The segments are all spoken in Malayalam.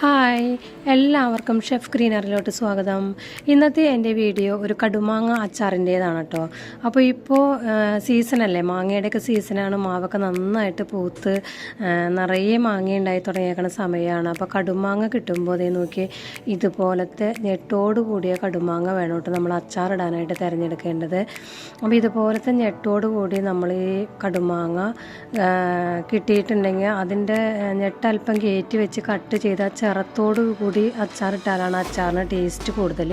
Hi. ഹായ്. എല്ലാവർക്കും ഷെഫ് ഗ്രീനറിലോട്ട് സ്വാഗതം. ഇന്നത്തെ എന്റെ വീഡിയോ ഒരു കടുമാങ്ങ അച്ചാറിന്റേതാണ് കേട്ടോ അപ്പോൾ ഇപ്പോൾ സീസണല്ലേ? മാങ്ങയുടെയൊക്കെ സീസണാണ്. മാവൊക്കെ നന്നായിട്ട് പൂത്ത് നിറയെ മാങ്ങ ഉണ്ടായി തുടങ്ങിയേക്കുന്ന സമയമാണ്. അപ്പോൾ കടുമാങ്ങ കിട്ടുമ്പോൾ അതേ നോക്കി ഇതുപോലത്തെ ഞെട്ടോട് കൂടിയ കടുമാങ്ങ വേണം കേട്ടോ നമ്മൾ അച്ചാറിടാനായിട്ട് തിരഞ്ഞെടുക്കേണ്ടത്. അപ്പോൾ ഇതുപോലത്തെ ഞെട്ടോട് കൂടി നമ്മൾ ഈ കടുമാങ്ങ കിട്ടിയിട്ടുണ്ടെങ്കിൽ അതിന്റെ ഞെട്ടൽപ്പം കയറ്റി വെച്ച് കട്ട് ചെയ്ത് ആ ചിറത്തോട് കൂടി അച്ചാറിട്ടാലാണ് അച്ചാറിന് ടേസ്റ്റ് കൂടുതൽ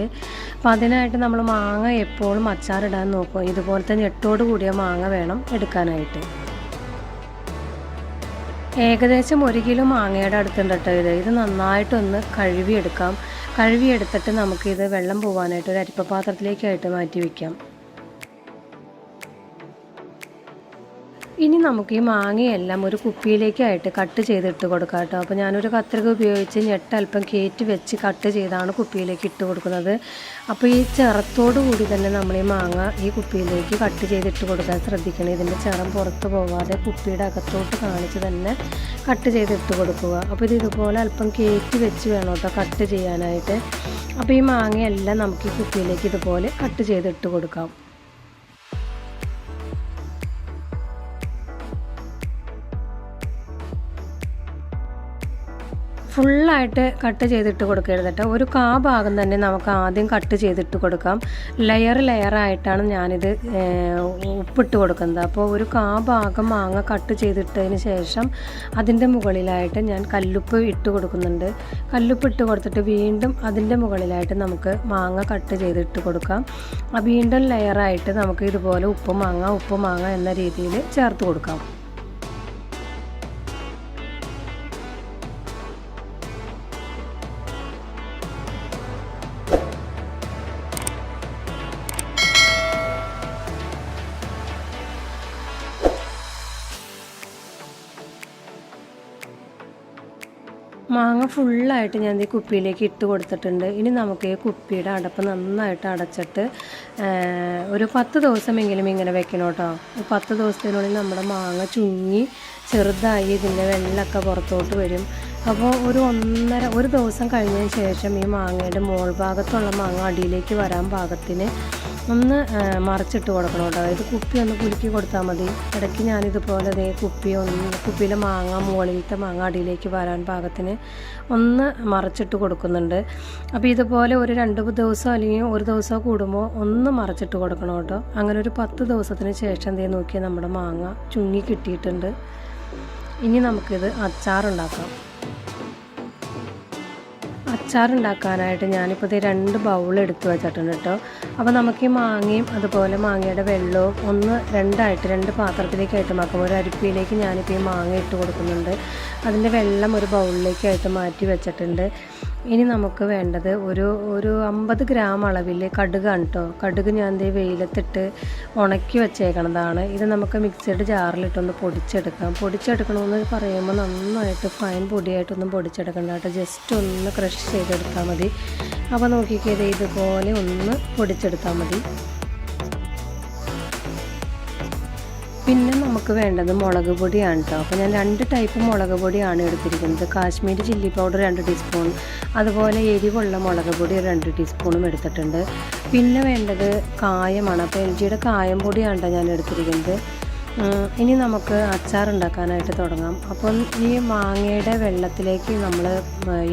അപ്പോൾ അതിനായിട്ട് നമ്മൾ മാങ്ങ എപ്പോഴും അച്ചാറിടാൻ നോക്കും. തന്നെ ഞെട്ടോട് കൂടിയ മാങ്ങ വേണം എടുക്കാനായിട്ട്. ഏകദേശം ഒരു കിലോ മാങ്ങയുടെ അടുത്തുണ്ട് കേട്ടോ ഇത്. ഇത് നന്നായിട്ടൊന്ന് കഴുകിയെടുക്കാം. കഴുകിയെടുത്തിട്ട് നമുക്കിത് വെള്ളം പോകാനായിട്ട് ഒരു അരിപ്പ പാത്രത്തിലേക്കായിട്ട് മാറ്റി വയ്ക്കാം ഇനി നമുക്ക് ഈ മാങ്ങയെല്ലാം ഒരു കുപ്പിയിലേക്കായിട്ട് കട്ട് ചെയ്തിട്ട് കൊടുക്കാം കേട്ടോ. അപ്പോൾ ഞാനൊരു കത്രിക ഉപയോഗിച്ച് ഞെട്ടൽപ്പം കയറ്റി വെച്ച് കട്ട് ചെയ്താണ് കുപ്പിയിലേക്ക് ഇട്ട് കൊടുക്കുന്നത്. അപ്പോൾ ഈ ചിറത്തോടു കൂടി തന്നെ നമ്മൾ ഈ മാങ്ങ ഈ കുപ്പിയിലേക്ക് കട്ട് ചെയ്തിട്ട് കൊടുക്കാൻ ശ്രദ്ധിക്കണം. ഇതിന്റെ ചിറം പുറത്ത് പോവാതെ കുപ്പിയുടെ അകത്തോട്ട് കാണിച്ച് തന്നെ കട്ട് ചെയ്തിട്ട് കൊടുക്കുക. അപ്പോൾ ഇത് ഇതുപോലെ അല്പം കയറ്റി വെച്ച് വേണം കേട്ടോ കട്ട് ചെയ്യാനായിട്ട്. അപ്പോൾ ഈ മാങ്ങയെല്ലാം നമുക്ക് ഈ കുപ്പിയിലേക്ക് ഇതുപോലെ കട്ട് ചെയ്തിട്ട് കൊടുക്കാം. ഫുള്ളായിട്ട് കട്ട് ചെയ്തിട്ട് കൊടുക്കരുത് കേട്ടോ. ഒരു കാ ഭാഗം തന്നെ നമുക്ക് ആദ്യം കട്ട് ചെയ്തിട്ട് കൊടുക്കാം. ലെയർ ലെയറായിട്ടാണ് ഞാനിത് ഉപ്പിട്ട് കൊടുക്കുന്നത്. അപ്പോൾ ഒരു കാ ഭാഗം മാങ്ങ കട്ട് ചെയ്തിട്ടതിന് ശേഷം അതിന്റെ മുകളിലായിട്ട് ഞാൻ കല്ലുപ്പ് ഇട്ട് കൊടുക്കുന്നുണ്ട്. കല്ലുപ്പ് ഇട്ട് കൊടുത്തിട്ട് വീണ്ടും അതിന്റെ മുകളിലായിട്ട് നമുക്ക് മാങ്ങ കട്ട് ചെയ്തിട്ട് കൊടുക്കാം. വീണ്ടും ലെയറായിട്ട് നമുക്ക് ഇതുപോലെ ഉപ്പ് മാങ്ങ ഉപ്പ് മാങ്ങ എന്ന രീതിയിൽ ചേർത്ത് കൊടുക്കാം. മാങ്ങ ഫുള്ളായിട്ട് ഞാൻ ഈ കുപ്പിയിലേക്ക് ഇട്ട് കൊടുത്തിട്ടുണ്ട്. ഇനി നമുക്ക് ഈ കുപ്പിയുടെ അടപ്പ് നന്നായിട്ട് അടച്ചിട്ട് ഒരു പത്ത് ദിവസമെങ്കിലും ഇങ്ങനെ വെക്കണം കേട്ടോ. പത്ത് ദിവസത്തിനുള്ളിൽ നമ്മുടെ മാങ്ങ ചുങ്ങി ചെറുതായി ഇതിന്റെ വെള്ളമൊക്കെ പുറത്തോട്ട് വരും. അപ്പോൾ ഒരു ഒന്നര ഒരു ദിവസം കഴിഞ്ഞതിന് ശേഷം ഈ മാങ്ങയുടെ മോൾ ഭാഗത്തുള്ള മാങ്ങ അടിയിലേക്ക് വരാൻ പാകത്തിന് ഒന്ന് മറിച്ചിട്ട് കൊടുക്കണം കേട്ടോ. അതായത് കുപ്പി ഒന്ന് കുലുക്കി കൊടുത്താൽ മതി. ഇടയ്ക്ക് ഞാനിതുപോലെ ദേ കുപ്പി ഒന്ന് കുപ്പിയിലെ മാങ്ങ മുകളിലത്തെ മാങ്ങ അടിയിലേക്ക് വരാൻ പാകത്തിന് ഒന്ന് മറിച്ചിട്ട് കൊടുക്കുന്നുണ്ട്. അപ്പോൾ ഇതുപോലെ ഒരു രണ്ട് ദിവസം അല്ലെങ്കിൽ ഒരു ദിവസം കൂടുമ്പോൾ ഒന്ന് മറിച്ചിട്ട് കൊടുക്കണം കേട്ടോ. അങ്ങനെ ഒരു പത്ത് ദിവസത്തിന് ശേഷം ദേ നോക്കിയാൽ നമ്മുടെ മാങ്ങ ചുങ്ങി കിട്ടിയിട്ടുണ്ട്. ഇനി നമുക്കിത് അച്ചാറുണ്ടാക്കാം. അച്ചാറുണ്ടാക്കാനായിട്ട് ഞാനിപ്പോൾ ഇത് രണ്ട് ബൗൾ എടുത്ത് വെച്ചിട്ടുണ്ട് കേട്ടോ അപ്പോൾ നമുക്ക് ഈ മാങ്ങയും അതുപോലെ മാങ്ങയുടെ വെള്ളവും ഒന്ന് രണ്ടായിട്ട് രണ്ട് പാത്രത്തിലേക്കായിട്ട് മാക്കാം ഒരു അരിപ്പിയിലേക്ക് ഞാനിപ്പോൾ ഈ മാങ്ങ ഇട്ട് കൊടുക്കുന്നുണ്ട്. അതിന്റെ വെള്ളം ഒരു ബൗളിലേക്കായിട്ട് മാറ്റി വെച്ചിട്ടുണ്ട്. ഇനി നമുക്ക് വേണ്ടത് ഒരു ഒരു അമ്പത് ഗ്രാം അളവിൽ കടുകാണ് കേട്ടോ കടുക് ഞാൻ ദേ വെയിലത്തിട്ട് ഉണക്കി വെച്ചേക്കണതാണ്. ഇത് നമുക്ക് മിക്സിയുടെ ജാറിലിട്ടൊന്ന് പൊടിച്ചെടുക്കാം. പൊടിച്ചെടുക്കണമെന്ന് പറയുമ്പോൾ നന്നായിട്ട് ഫൈൻ പൊടിയായിട്ടൊന്നും പൊടിച്ചെടുക്കണ്ട കേട്ടോ ജസ്റ്റ് ഒന്ന് ക്രഷ് ചെയ്തെടുത്താൽ മതി. അപ്പോൾ നോക്കിക്കത് ഇതുപോലെ ഒന്ന് പൊടിച്ചെടുത്താൽ മതി. പിന്നെ നമുക്ക് വേണ്ടത് മുളക് പൊടിയാണ് കേട്ടോ അപ്പോൾ ഞാൻ രണ്ട് ടൈപ്പ് മുളക് പൊടിയാണ് എടുത്തിരിക്കുന്നത്. കാശ്മീരി ചില്ലി പൗഡർ രണ്ട് ടീസ്പൂൺ അതുപോലെ എരിവുള്ള മുളക് പൊടി രണ്ട് ടീസ്പൂണും എടുത്തിട്ടുണ്ട്. പിന്നെ വേണ്ടത് കായമാണ്. അപ്പോൾ എൽ ജിയുടെ കായം പൊടിയാണ് കേട്ടോ ഞാൻ എടുത്തിരിക്കുന്നത്. ഇനി നമുക്ക് അച്ചാർ ഉണ്ടാക്കാനായിട്ട് തുടങ്ങാം. അപ്പം ഈ മാങ്ങയുടെ വെള്ളത്തിലേക്ക് നമ്മൾ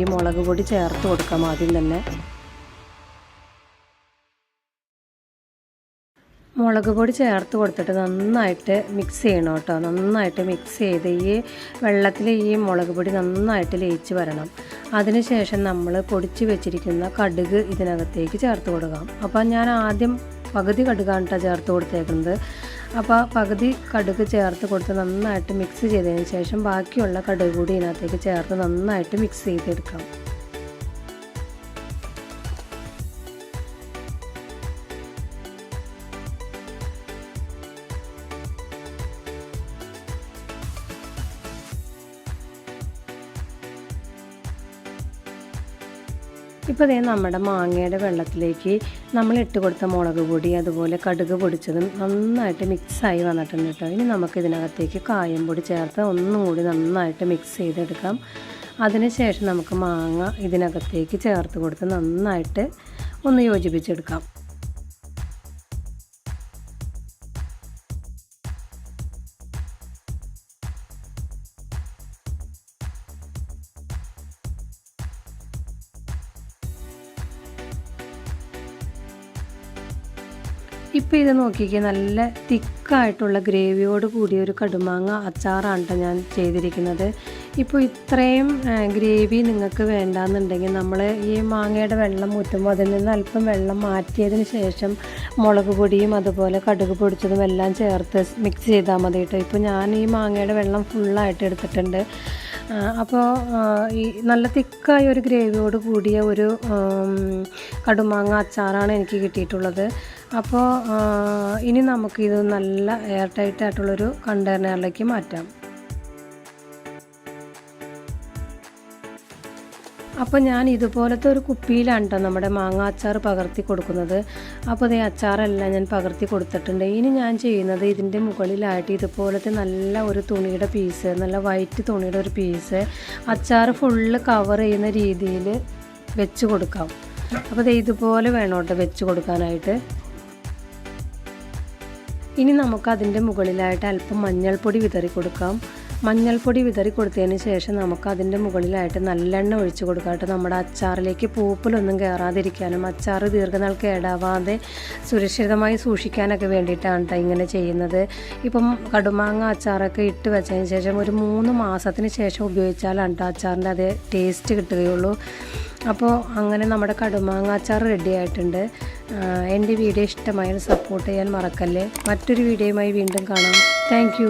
ഈ മുളക് പൊടി ചേർത്ത് കൊടുക്കാം ആദ്യം തന്നെ. മുളക് പൊടി ചേർത്ത് കൊടുത്തിട്ട് നന്നായിട്ട് മിക്സ് ചെയ്യണം കേട്ടോ. നന്നായിട്ട് മിക്സ് ചെയ്ത് ഈ വെള്ളത്തിൽ ഈ മുളക് പൊടി നന്നായിട്ട് ലയിച്ച് വരണം. അതിനുശേഷം നമ്മൾ പൊടിച്ച് വെച്ചിരിക്കുന്ന കടുക് ഇതിനകത്തേക്ക് ചേർത്ത് കൊടുക്കാം. അപ്പോൾ ഞാൻ ആദ്യം പകുതി കടുകാണ് കേട്ടോ ചേർത്ത് കൊടുത്തേക്കുന്നത്. അപ്പോൾ പകുതി കടുക് ചേർത്ത് കൊടുത്ത് നന്നായിട്ട് മിക്സ് ചെയ്തതിന് ശേഷം ബാക്കിയുള്ള കടുക് കൂടി ഇതിനകത്തേക്ക് ചേർത്ത് നന്നായിട്ട് മിക്സ് ചെയ്തെടുക്കാം. ഇപ്പോൾ ഇതേ നമ്മുടെ മാങ്ങയുടെ വെള്ളത്തിലേക്ക് നമ്മൾ ഇട്ട് കൊടുത്ത മുളക് പൊടി അതുപോലെ കടുക് പൊടിച്ചതും നന്നായിട്ട് മിക്സായി വന്നിട്ടുണ്ട് കേട്ടോ. ഇനി നമുക്ക് ഇതിനകത്തേക്ക് കായം പൊടി ചേർത്ത് ഒന്നും കൂടി നന്നായിട്ട് മിക്സ് ചെയ്തെടുക്കാം. അതിനുശേഷം നമുക്ക് മാങ്ങ ഇതിനകത്തേക്ക് ചേർത്ത് കൊടുത്ത് നന്നായിട്ട് ഒന്ന് യോജിപ്പിച്ചെടുക്കാം. ഇപ്പോൾ ഇത് നോക്കിക്കേ നല്ല തിക്കായിട്ടുള്ള ഗ്രേവിയോട് കൂടിയ ഒരു കടുമാങ്ങ അച്ചാറാണ് കേട്ടോ ഞാൻ ചെയ്തിരിക്കുന്നത്. ഇപ്പോൾ ഇത്രയും ഗ്രേവി നിങ്ങൾക്ക് വേണ്ടാന്നുണ്ടെങ്കിൽ നമ്മൾ ഈ മാങ്ങയുടെ വെള്ളം ഊറ്റുമ്പോൾ അതിൽ നിന്ന് അല്പം വെള്ളം മാറ്റിയതിന് ശേഷം മുളക് പൊടിയും അതുപോലെ കടുക് പൊടിച്ചതും എല്ലാം ചേർത്ത് മിക്സ് ചെയ്താൽ മതി കേട്ടോ ഇപ്പോൾ ഞാൻ ഈ മാങ്ങയുടെ വെള്ളം ഫുള്ളായിട്ട് എടുത്തിട്ടുണ്ട്. അപ്പോൾ ഈ നല്ല തിക്കായ ഒരു ഗ്രേവിയോട് കൂടിയ ഒരു കടുമാങ്ങ അച്ചാറാണ് എനിക്ക് കിട്ടിയിട്ടുള്ളത്. അപ്പോൾ ഇനി നമുക്കിത് നല്ല എയർ ടൈറ്റ് ആയിട്ടുള്ളൊരു കണ്ടെയ്നറിലേക്ക് മാറ്റാം. അപ്പോൾ ഞാൻ ഇതുപോലത്തെ ഒരു കുപ്പിയിലാണ് കേട്ടോ നമ്മുടെ മാങ്ങ അച്ചാർ പകർത്തി കൊടുക്കുന്നത്. അപ്പോൾ ഈ അച്ചാറെല്ലാം ഞാൻ പകർത്തി കൊടുത്തിട്ടുണ്ട്. ഇനി ഞാൻ ചെയ്യുന്നത് ഇതിന്റെ മുകളിലായിട്ട് ഇതുപോലത്തെ നല്ല ഒരു തുണിയുടെ പീസ് നല്ല വൈറ്റ് തുണിയുടെ ഒരു പീസ് അച്ചാർ ഫുള്ള് കവർ ചെയ്യുന്ന രീതിയിൽ വെച്ച് കൊടുക്കാം. അപ്പോൾ ഇതുപോലെ വേണം കേട്ടോ വെച്ച് കൊടുക്കാനായിട്ട്. ഇനി നമുക്ക് അതിന്റെ മുകളിലായിട്ട് അല്പം മഞ്ഞൾപ്പൊടി വിതറി കൊടുക്കാം. മഞ്ഞൾപ്പൊടി വിതറി കൊടുത്തതിന് ശേഷം നമുക്ക് അതിന്റെ മുകളിലായിട്ട് നല്ലെണ്ണ ഒഴിച്ച് കൊടുക്കാം നമ്മുടെ അച്ചാറിലേക്ക് പൂപ്പലൊന്നും കയറാതിരിക്കാനും അച്ചാർ ദീർഘനാൾ കേടാവാതെ സുരക്ഷിതമായി സൂക്ഷിക്കാനൊക്കെ വേണ്ടിയിട്ടാണ് കേട്ടോ ഇങ്ങനെ ചെയ്യുന്നത്. ഇപ്പം കടുമാങ്ങ അച്ചാറൊക്കെ ഇട്ട് വെച്ചതിന് ശേഷം ഒരു മൂന്ന് മാസത്തിന് ശേഷം ഉപയോഗിച്ചാലാണ് കേട്ടോ അച്ചാറിന്റെ അതേ ടേസ്റ്റ് കിട്ടുകയുള്ളൂ. അപ്പോൾ അങ്ങനെ നമ്മുടെ കടുമാങ്ങ അച്ചാർ റെഡി ആയിട്ടുണ്ട്. എന്റെ വീഡിയോ ഇഷ്ടമായാൽ സപ്പോർട്ട് ചെയ്യാൻ മറക്കല്ലേ. മറ്റൊരു വീഡിയോയുമായി വീണ്ടും കാണാം. താങ്ക്